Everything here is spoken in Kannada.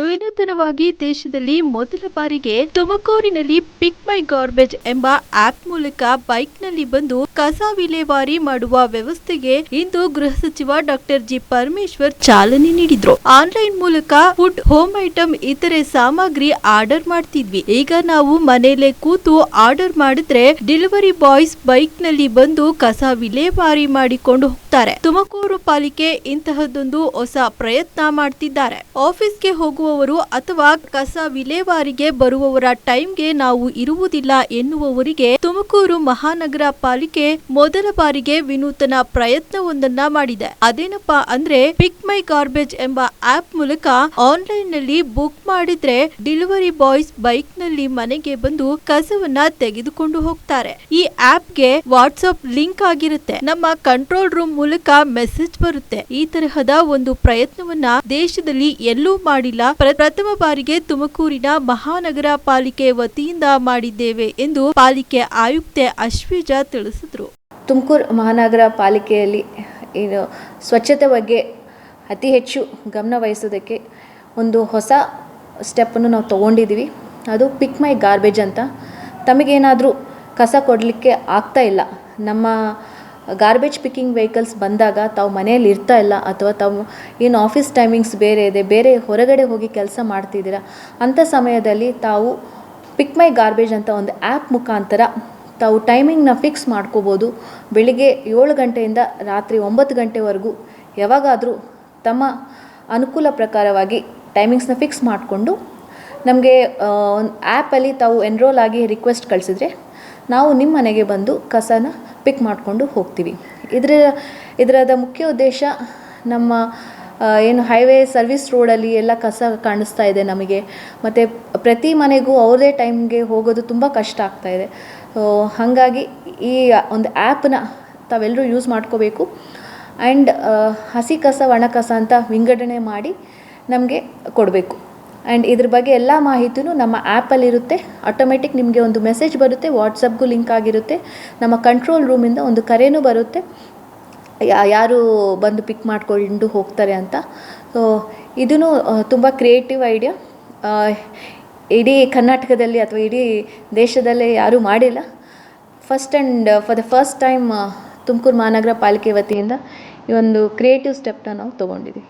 ವಿನೂತನವಾಗಿ ದೇಶದಲ್ಲಿ ಮೊದಲ ಬಾರಿಗೆ ತುಮಕೂರಿನಲ್ಲಿ ಪಿಕ್ ಮೈ ಗಾರ್ಬೇಜ್ ಎಂಬ ಆಪ್ ಮೂಲಕ ಬೈಕ್ನಲ್ಲಿ ಬಂದು ಕಸ ವಿಲೇವಾರಿ ಮಾಡುವ ವ್ಯವಸ್ಥೆಗೆ ಇಂದು ಗೃಹ ಸಚಿವ ಡಾಕ್ಟರ್ ಜಿ ಪರಮೇಶ್ವರ್ ಚಾಲನೆ ನೀಡಿದ್ರು. ಆನ್ಲೈನ್ ಮೂಲಕ ಫುಡ್ ಹೋಮ್ ಐಟಮ್ ಇತರೆ ಸಾಮಗ್ರಿ ಆರ್ಡರ್ ಮಾಡ್ತಿದ್ವಿ. ಈಗ ನಾವು ಮನೆಯಲ್ಲೇ ಕೂತು ಆರ್ಡರ್ ಮಾಡಿದ್ರೆ ಡೆಲಿವರಿ ಬಾಯ್ಸ್ ಬೈಕ್ನಲ್ಲಿ ಬಂದು ಕಸ ವಿಲೇವಾರಿ ಮಾಡಿಕೊಂಡು ಹೋಗ್ತಾರೆ. ತುಮಕೂರು ಪಾಲಿಕೆ ಇಂತಹದ್ದೊಂದು ಹೊಸ ಪ್ರಯತ್ನ ಮಾಡ್ತಿದ್ದಾರೆ. ಆಫೀಸ್ಗೆ ಹೋಗುವವರು ಅಥವಾ ಕಸ ವಿಲೇವಾರಿಗೆ ಬರುವವರ ಟೈಮ್ಗೆ ನಾವು ಇರುವುದಿಲ್ಲ ಎನ್ನುವವರಿಗೆ ತುಮಕೂರು ಮಹಾನಗರ ಪಾಲಿಕೆ ಮೊದಲ ಬಾರಿಗೆ ವಿನೂತನ ಪ್ರಯತ್ನವೊಂದನ್ನ ಮಾಡಿದೆ. ಅದೇನಪ್ಪ ಅಂದ್ರೆ ಪಿಕ್ ಮೈ ಗಾರ್ಬೇಜ್ ಎಂಬ ಆಪ್ ಮೂಲಕ ಆನ್ಲೈನ್ನಲ್ಲಿ ಬುಕ್ ಮಾಡಿದ್ರೆ ಡೆಲಿವರಿ ಬಾಯ್ಸ್ ಬೈಕ್ನಲ್ಲಿ ಮನೆಗೆ ಬಂದು ಕಸವನ್ನ ತೆಗೆದುಕೊಂಡು ಹೋಗ್ತಾರೆ. ಈ ಆಪ್ಗೆ ವಾಟ್ಸ್ಆಪ್ ಲಿಂಕ್ ಆಗಿರುತ್ತೆ. ನಮ್ಮ ಕಂಟ್ರೋಲ್ ರೂಮ್ ಮೂಲಕ ಮೆಸೇಜ್ ಬರುತ್ತೆ. ಈ ತರಹದ ಒಂದು ಪ್ರಯತ್ನವನ್ನ ದೇಶದಲ್ಲಿ ಎಲ್ಲೂ ಮಾಡಿಲ್ಲ. ಪ್ರ- ಪ್ರಥಮ ಬಾರಿಗೆ ತುಮಕೂರಿನ ಮಹಾನಗರ ಪಾಲಿಕೆ ವತಿಯಿಂದ ಮಾಡಿದ್ದೇವೆ ಎಂದು ಪಾಲಿಕೆ ಆಯುಕ್ತೆ ಅಶ್ವಿಜಾ ತಿಳಿಸಿದ್ರು. ತುಮಕೂರು ಮಹಾನಗರ ಪಾಲಿಕೆಯಲ್ಲಿ ಏನು ಸ್ವಚ್ಛತೆ ಬಗ್ಗೆ ಅತಿ ಹೆಚ್ಚು ಗಮನ ವಹಿಸೋದಕ್ಕೆ ಒಂದು ಹೊಸ ಸ್ಟೆಪ್ಪನ್ನು ನಾವು ತೊಗೊಂಡಿದ್ದೀವಿ. ಅದು ಪಿಕ್ ಮೈ ಗಾರ್ಬೇಜ್ ಅಂತ. ತಮಗೇನಾದರೂ ಕಸ ಕೊಡಲಿಕ್ಕೆ ಆಗ್ತಾ ಇಲ್ಲ. ನಮ್ಮ ಗಾರ್ಬೇಜ್ ಪಿಕ್ಕಿಂಗ್ ವೆಹಿಕಲ್ಸ್ ಬಂದಾಗ ತಾವು ಮನೆಯಲ್ಲಿ ಇರ್ತಾ ಇಲ್ಲ ಅಥವಾ ತಾವು ಏನು ಆಫೀಸ್ ಟೈಮಿಂಗ್ಸ್ ಬೇರೆ ಇದೆ, ಬೇರೆ ಹೊರಗಡೆ ಹೋಗಿ ಕೆಲಸ ಮಾಡ್ತಿದ್ದೀರಾ ಅಂಥ ಸಮಯದಲ್ಲಿ ತಾವು ಪಿಕ್ ಮೈ ಗಾರ್ಬೇಜ್ ಅಂತ ಒಂದು ಆ್ಯಪ್ ಮುಖಾಂತರ ತಾವು ಟೈಮಿಂಗ್ನ ಫಿಕ್ಸ್ ಮಾಡ್ಕೋಬೋದು. ಬೆಳಿಗ್ಗೆ ಏಳು ಗಂಟೆಯಿಂದ ರಾತ್ರಿ ಒಂಬತ್ತು ಗಂಟೆವರೆಗೂ ಯಾವಾಗಾದರೂ ತಮ್ಮ ಅನುಕೂಲ ಪ್ರಕಾರವಾಗಿ ಟೈಮಿಂಗ್ಸ್ನ ಫಿಕ್ಸ್ ಮಾಡಿಕೊಂಡು ನಮಗೆ ಒಂದು ಆ್ಯಪಲ್ಲಿ ತಾವು ಎನ್ರೋಲ್ ಆಗಿ ರಿಕ್ವೆಸ್ಟ್ ಕಳಿಸಿದ್ರೆ ನಾವು ನಿಮ್ಮ ಮನೆಗೆ ಬಂದು ಕಸನ ಪಿಕ್ ಮಾಡಿಕೊಂಡು ಹೋಗ್ತೀವಿ. ಇದರ, ಇದರದ ಮುಖ್ಯ ಉದ್ದೇಶ ನಮ್ಮ ಏನು ಹೈವೇ ಸರ್ವಿಸ್ ರೋಡಲ್ಲಿ ಎಲ್ಲ ಕಸ ಕಾಣಿಸ್ತಾ ಇದೆ ನಮಗೆ. ಮತ್ತು ಪ್ರತಿ ಮನೆಗೂ ಅವ್ರದೇ ಟೈಮ್ಗೆ ಹೋಗೋದು ತುಂಬ ಕಷ್ಟ ಆಗ್ತಾ ಇದೆ. ಹಾಗಾಗಿ ಈ ಒಂದು ಆ್ಯಪ್ನ ತಾವೆಲ್ಲರೂ ಯೂಸ್ ಮಾಡ್ಕೋಬೇಕು. ಆ್ಯಂಡ್ ಹಸಿ ಕಸ, ಒಣ ಕಸ ಅಂತ ವಿಂಗಡಣೆ ಮಾಡಿ ನಮಗೆ ಕೊಡಬೇಕು. ಆ್ಯಂಡ್ ಇದ್ರ ಬಗ್ಗೆ ಎಲ್ಲ ಮಾಹಿತಿನೂ ನಮ್ಮ ಆ್ಯಪಲ್ಲಿರುತ್ತೆ ಆಟೋಮೆಟಿಕ್ ನಿಮಗೆ ಒಂದು ಮೆಸೇಜ್ ಬರುತ್ತೆ ವಾಟ್ಸಪ್ಗೂ ಲಿಂಕ್ ಆಗಿರುತ್ತೆ. ನಮ್ಮ ಕಂಟ್ರೋಲ್ ರೂಮಿಂದ ಒಂದು ಕರೆಯೂ ಬರುತ್ತೆ. ಯಾರು ಬಂದು ಪಿಕ್ ಮಾಡಿಕೊಂಡು ಹೋಗ್ತಾರೆ ಅಂತ. ಸೊ ಇದೂ ತುಂಬ ಕ್ರಿಯೇಟಿವ್ ಐಡಿಯಾ ಇಡೀ ಕರ್ನಾಟಕದಲ್ಲಿ ಅಥವಾ ಇಡೀ ದೇಶದಲ್ಲೇ ಯಾರೂ ಮಾಡಿಲ್ಲ. First and for the first time Tumakuru Mahanagara Palike ವತಿಯಿಂದ ಈ ಒಂದು ಕ್ರಿಯೇಟಿವ್ ಸ್ಟೆಪ್ನ ನಾವು ತೊಗೊಂಡಿದ್ದೀವಿ.